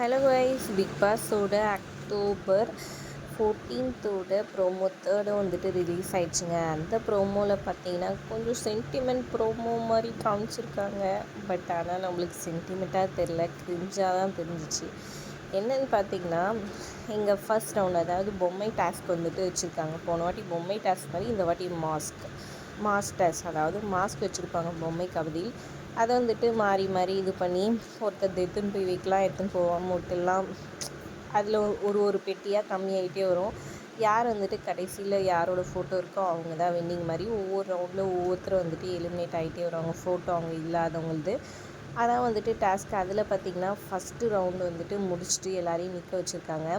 Hello guys big பாஸோட October ஃபோர்டீன்த்தோட promo third வந்துட்டு ரிலீஸ் ஆயிடுச்சுங்க. அந்த ப்ரோமோவில் பார்த்தீங்கன்னா கொஞ்சம் சென்டிமெண்ட் ப்ரோமோ மாதிரி காமிச்சிருக்காங்க. பட் ஆனால் நம்மளுக்கு சென்டிமெண்ட்டாக தெரில கிரிஞ்சாக தான் தெரிஞ்சிச்சு. என்னன்னு பார்த்தீங்கன்னா எங்கள் ஃபர்ஸ்ட் ரவுண்ட் அதாவது பொம்மை டாஸ்க் வந்துட்டு வச்சுருக்காங்க. போன வாட்டி பொம்மை டாஸ்க் மாதிரி இந்த வாட்டி மாஸ்க் மாஸ்க் டாஸ்க் அதாவது மாஸ்க் வச்சுருப்பாங்க பொம்மை கவிதையில். அதை வந்துட்டு மாறி மாறி இது பண்ணி ஒருத்தர் எடுத்துன்னு போய் வைக்கலாம் எடுத்துன்னு போவோம் விட்டுலாம் அதில் ஒரு ஒரு பெட்டியாக கம்மியாகிட்டே வரும். யார் வந்துட்டு கடைசியில் யாரோட ஃபோட்டோ இருக்கோ அவங்க தான் வின்னிங் மாதிரி ஒவ்வொரு ரவுண்டில் ஒவ்வொருத்தரும் வந்துட்டு எலிமினேட் ஆகிட்டே வருவாங்க. ஃபோட்டோ அவங்க இல்லாதவங்களது. அதான் வந்துட்டு டாஸ்க் அதில் பார்த்திங்கன்னா ஃபஸ்ட்டு ரவுண்டு வந்துட்டு முடிச்சுட்டு எல்லாரையும் நிற்க வச்சுருக்காங்க.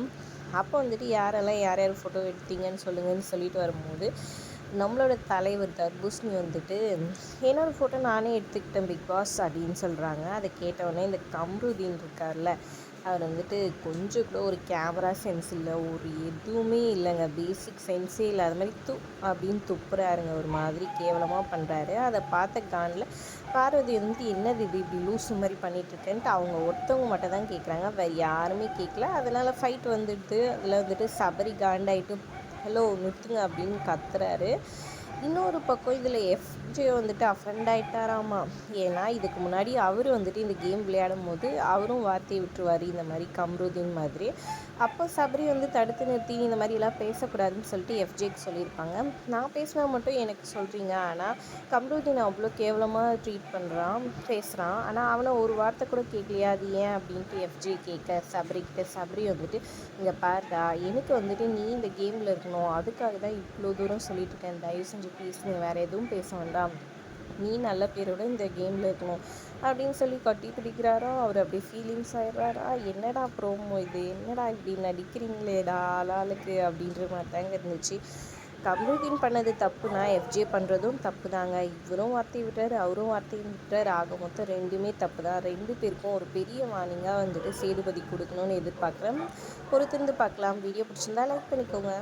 அப்போ வந்துட்டு யாரெல்லாம் யார் யார் ஃபோட்டோ எடுத்தீங்கன்னு சொல்லுங்கன்னு சொல்லிட்டு வரும்போது நம்மளோட தலைவர் தர்பூசணி வந்துட்டு என்னோடய ஃபோட்டோ நானே எடுத்துக்கிட்டேன் பிக் பாஸ் அப்படின்னு சொல்கிறாங்க அதை கேட்டவுடனே இந்த கம்ருதீன் இருக்கார்ல அவர் வந்துட்டு கொஞ்சம் கூட ஒரு கேமரா சென்ஸ் இல்லை ஒரு எதுவுமே இல்லைங்க. பேசிக் சென்ஸே இல்லை அது மாதிரி து அப்படின்னு துப்புறாருங்க. ஒரு மாதிரி கேவலமாக பண்ணுறாரு அதை பார்த்த கானில் பார்வதி வந்துட்டு என்னது இது இப்படி லூஸ் மாதிரி பண்ணிகிட்ருக்கேன்ட்டு அவங்க ஒருத்தவங்க மட்டும் தான் கேட்குறாங்க வேறு யாருமே கேட்கல அதனால் ஃபைட் வந்துடுது. அதில் வந்துட்டு சபரி காண்டாயிட்டு ஹலோ நிறுத்துங்க அப்படின்னு கத்துறாரு. இன்னொரு பக்கம் இதில் எஃப்ஜே வந்துட்டு அஃப்ரெண்ட் ஆகிட்டாராமா ஏன்னா இதுக்கு முன்னாடி அவர் வந்துட்டு இந்த கேம் விளையாடும் போது அவரும் வார்த்தையை விட்டுருவார் இந்த மாதிரி கம்ருதீன் மாதிரி. அப்போ சபரி வந்து தடுத்து நிறுத்தி இந்த மாதிரிலாம் பேசக்கூடாதுன்னு சொல்லிட்டு எஃப்ஜேக்கு சொல்லியிருப்பாங்க. நான் பேசினா மட்டும் எனக்கு சொல்கிறீங்க ஆனால் கம்ருதீன் அவ்வளோ கேவலமாக ட்ரீட் பண்ணுறான் பேசுகிறான் ஆனால் அவனை ஒரு வார்த்தை கூட கேட்கலையா அது ஏன் அப்படின்ட்டு எஃப்ஜே கேட்க சபரி கிட்ட சபரி வந்துட்டு இங்கே பாருடா எனக்கு வந்துட்டு நீ இந்த கேமில் இருக்கணும் அதுக்காக தான் இவ்வளோ தூரம் சொல்லிட்டு இருக்கேன் தயவு செஞ்சு ப்ளீஸ் நீ வேறு எதுவும் பேச வேண்டாம். நீ நல்ல பேரோட இந்த கேமில் இருக்கணும். அப்படின்னு சொல்லி கட்டி பிடிக்கிறாரா? அவர் அப்படியே ஃபீலிங்ஸ் ஆயிடுறாரா? என்னடா ப்ரோமோ இது? என்னடா இப்படி நடிக்கிறீங்களேடா ஆளாளுக்கு அப்படின்ற மாதிரி தாங்க இருந்துச்சு. கம்ருதீன் பண்ணது தப்புனா எஃப்ஜே பண்ணுறதும் தப்பு தாங்க இவரும் வார்த்தை விட்டார் அவரும் வார்த்தை விட்டார். ஆக மொத்தம் ரெண்டுமே தப்பு தான் ரெண்டு பேருக்கும் ஒரு பெரிய வார்னிங்காக வந்துட்டு சேதுபதி கொடுக்கணும்னு எதிர்பார்க்குறேன். பொறுத்திருந்து பார்க்கலாம். வீடியோ பிடிச்சிருந்தா லைக் பண்ணிக்கோங்க.